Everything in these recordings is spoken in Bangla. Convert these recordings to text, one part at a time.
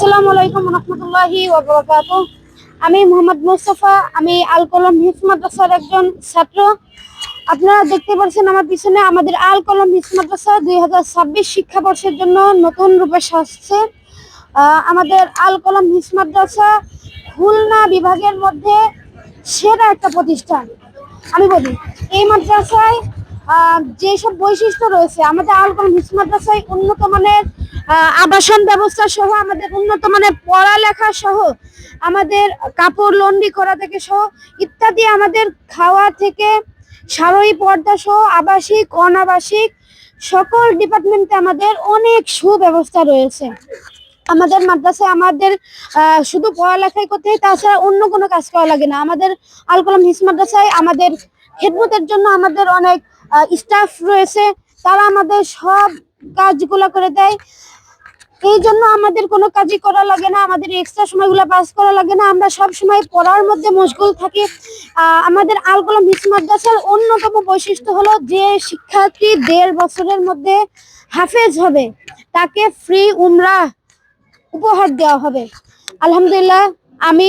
আসসালামু আলাইকুম রহমতুল্লাহি ওবরাকাতু আমি মোহাম্মদ মুস্তফা, আমি আল কলম হিফ মাদ্রাসার একজন ছাত্র। আপনারা দেখতে পাচ্ছেন আমার পিছনে আমাদের আল কলম হিফ দুই হাজার ছাব্বিশ শিক্ষাবর্ষের জন্য নতুন রূপে সাজছে। আমাদের আল কলম হিফ মাদ্রাসা খুলনা বিভাগের মধ্যে সেরা একটা প্রতিষ্ঠান। আমি বলি, এই মাদ্রাসায় যেসব বৈশিষ্ট্য রয়েছে, আমাদের আল কলম হিফ মাদ্রাসায় উন্নত মানের আবাসন ব্যবস্থা সহ আমাদের উন্নত মানের পড়ালেখা সহ আমাদের কাপড় লন্ডি করা থেকে সহ ইত্যাদি আমাদের খাওয়া থেকে সারয়ী পর্দা সহ আবাসিক, অনাবাসিক সকল ডিপার্টমেন্টে আমাদের অনেক সুব্যবস্থা রয়েছে। আমাদের মাদ্রাসায় আমাদের শুধু পড়ালেখাই করতে তাছাড়া অন্য কোনো কাজ করা লাগে না। আমাদের আল কলম হিস মাদ্রাসায় আমাদের খেদমতের জন্য আমাদের অনেক স্টাফ রয়েছে। তারা আমাদের সব কাজগুলো করে দেয়। এই জন্য আমাদের কোনো কাজই করা লাগে না, আমাদের এক্সট্রা সময়গুলো পাস করা লাগে না। আমরা সব সময় পড়ার মধ্যে মশগুল থাকি। আমাদের আল কলম হিস মাদ্রাসার অন্যতম বৈশিষ্ট্য হলো যে শিক্ষার্থী দেড় বছরের মধ্যে হাফেজ হবে। তাকে ফ্রি উমরা উপহার দেওয়া হবে। আলহামদুলিল্লাহ, আমি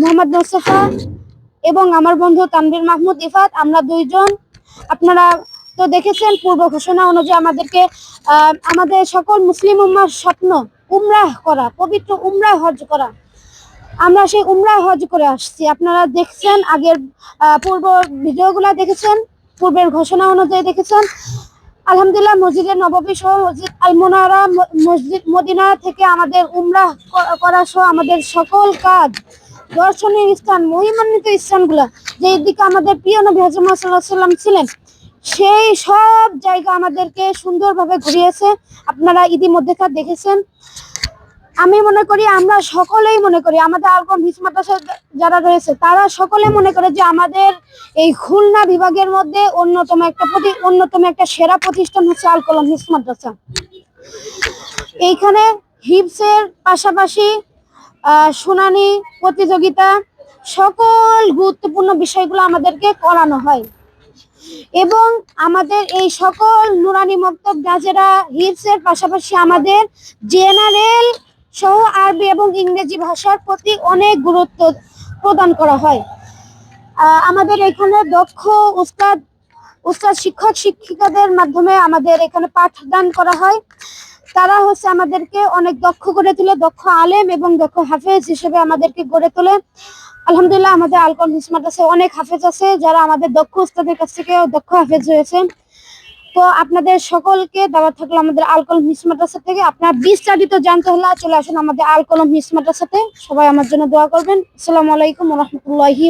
মোহাম্মদ মোস্তফা এবং আমার বন্ধু তানভীর মাহমুদ ইফাত, আমরা দুইজন। আপনারা তো দেখেছেন পূর্ব ঘোষণা অনুযায়ী আমাদেরকে আমাদের সকল মুসলিম উম্মার স্বপ্ন উমরাহ করা, পবিত্র উমরাহ হজ করা। আমরা সেই উমরাহ হজ করে আসছি। আপনারা দেখছেন আগের পূর্ব ভিডিওগুলো দেখেছেন, পূর্বের ঘোষণা অনুযায়ী দেখেছেন। আলহামদুলিল্লাহ মসজিদের নববী সহ মসজিদ আল মোনারা মসজিদ মদিনা থেকে আমাদের উমরাহ করা সহ আমাদের সকল কাজ, দর্শনীয় স্থান, মহিমান্বিত স্থানগুলা যে দিকে আমাদের প্রিয় নবী সাল্লাল্লাহু আলাইহি সাল্লাম ছিলেন সেই সব জায়গা আমাদেরকে সুন্দরভাবে ঘুরিয়েছে। আপনারা ইতিমধ্যে তা দেখেছেন। আমি মনে করি আমরা সকলেই মনে করি, আমাদের আলকম হিস যারা রয়েছে, তারা সকলে মনে করে যে আমাদের এই খুলনা বিভাগের মধ্যে অন্যতম একটা প্রতি, অন্যতম একটা সেরা প্রতিষ্ঠান হচ্ছে আল কলম হিস মাদ্রাসা। এইখানে হিপসের পাশাপাশি শুনানি প্রতিযোগিতা, সকল গুরুত্বপূর্ণ বিষয়গুলো আমাদেরকে করানো হয়। এবং আমাদের এই সকল নুরানি মক্তব গাজেরা হিপসের পাশাপাশি আমাদের জেনারেল সহ আরবি এবং ইংরেজি ভাষার প্রতি অনেক গুরুত্ব প্রদান করা হয়। আমাদের এখানে দক্ষ উস্তাদ উস্তাদ শিক্ষক, শিক্ষিকাদের মাধ্যমে আমাদের এখানে পাঠদান করা হয়। তারা হচ্ছে আমাদেরকে অনেক দক্ষ করে তোলে, দক্ষ আলেম এবং দক্ষ হাফেজ হিসেবে আমাদেরকে গড়ে তোলে। আলহামদুলিল্লাহ, আমাদের আলকম হিস মাদ্রাসে অনেক হাফেজ আছে যারা আমাদের দক্ষ উস্তাদের কাছ থেকে দক্ষ হাফেজ হয়েছেন। তো আপনাদের সকলকে দাওয়াত থাকল আমাদের আলকলম হিস মাদ্রাসা থেকে। আপনার বিস্তারিত জানতে হলে চলে আসুন আমাদের আলকলম হিস মাদ্রাসাতে। সবাই আমার জন্য দোয়া করবেন। আসসালামু আলাইকুম রহমতুল্লাহি